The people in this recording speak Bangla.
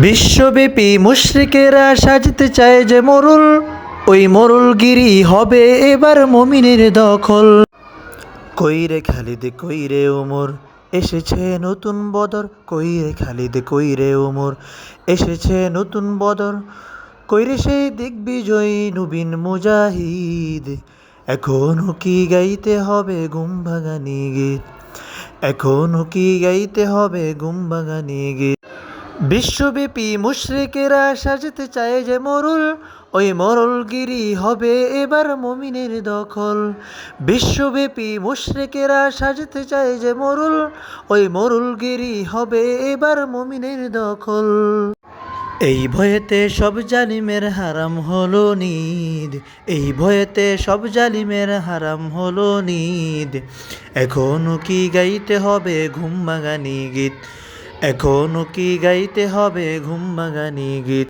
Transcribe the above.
বিশ্বব্যাপী মুশ্রিকেরা সাজতে চায় যে মরুল, ওই মরুলগিরি হবে এবার মমিনের দখল। কইরে খালিদ, কইরে ওমর এসেছে নতুন বদর। কইরে খালিদ, কইরে ওমর এসেছে নতুন বদর। কইরে সেই দিগ্বিজয়ী নবীন মুজাহিদ। এখনও কি গাইতে হবে গুমভাগানি গীত এখনও কি গাইতে হবে গুমভাগানি গীত বিশ্বব্যাপী মুশরিকেরা সাজতে চায় যে মরুল, ওই মরলগিরি হবে এবার মমিনের দখল। বিশ্বব্যাপী মুশরিকেরা সাজতে চায় যে মরুল, ওই মরুলগিরি হবে এবার মমিনের দখল। এই ভয়েতে সব জালিমের হারাম হলো নিদ, এই ভয়েতে সব জালিমের হারাম হলো নিদ। এখনও কি গাইতে হবে ঘুম গীত? এখনও কি গাইতে হবে ঘুম ভাঙানি গীত?